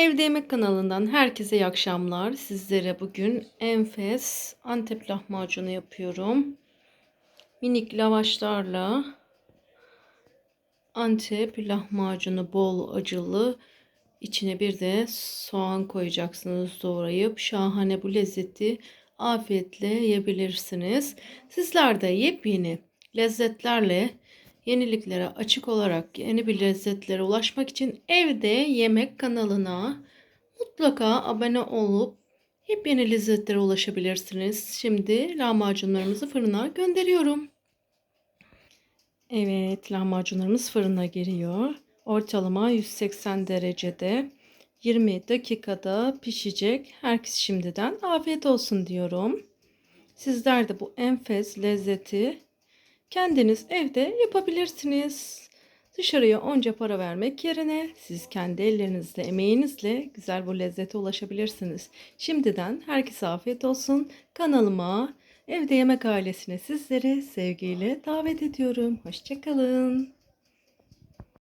Evde Yemek kanalından herkese iyi akşamlar. Sizlere bugün enfes Antep lahmacunu yapıyorum. Minik lavaşlarla Antep lahmacunu bol acılı. İçine bir de soğan koyacaksınız doğrayıp. Şahane bu lezzeti afiyetle yiyebilirsiniz. Sizler de yepyeni lezzetlerle yeniliklere açık olarak yeni bir lezzetlere ulaşmak için evde yemek kanalına mutlaka abone olup yepyeni lezzetlere ulaşabilirsiniz. Şimdi lahmacunlarımızı fırına gönderiyorum. Evet, lahmacunlarımız fırına giriyor. Ortalama 180 derecede 20 dakikada pişecek. Herkes şimdiden afiyet olsun diyorum. Sizler de bu enfes lezzeti kendiniz evde yapabilirsiniz. Dışarıya onca para vermek yerine siz kendi ellerinizle, emeğinizle güzel bu lezzete ulaşabilirsiniz. Şimdiden herkese afiyet olsun. Kanalıma, Evde Yemek ailesine sizleri sevgiyle davet ediyorum. Hoşçakalın.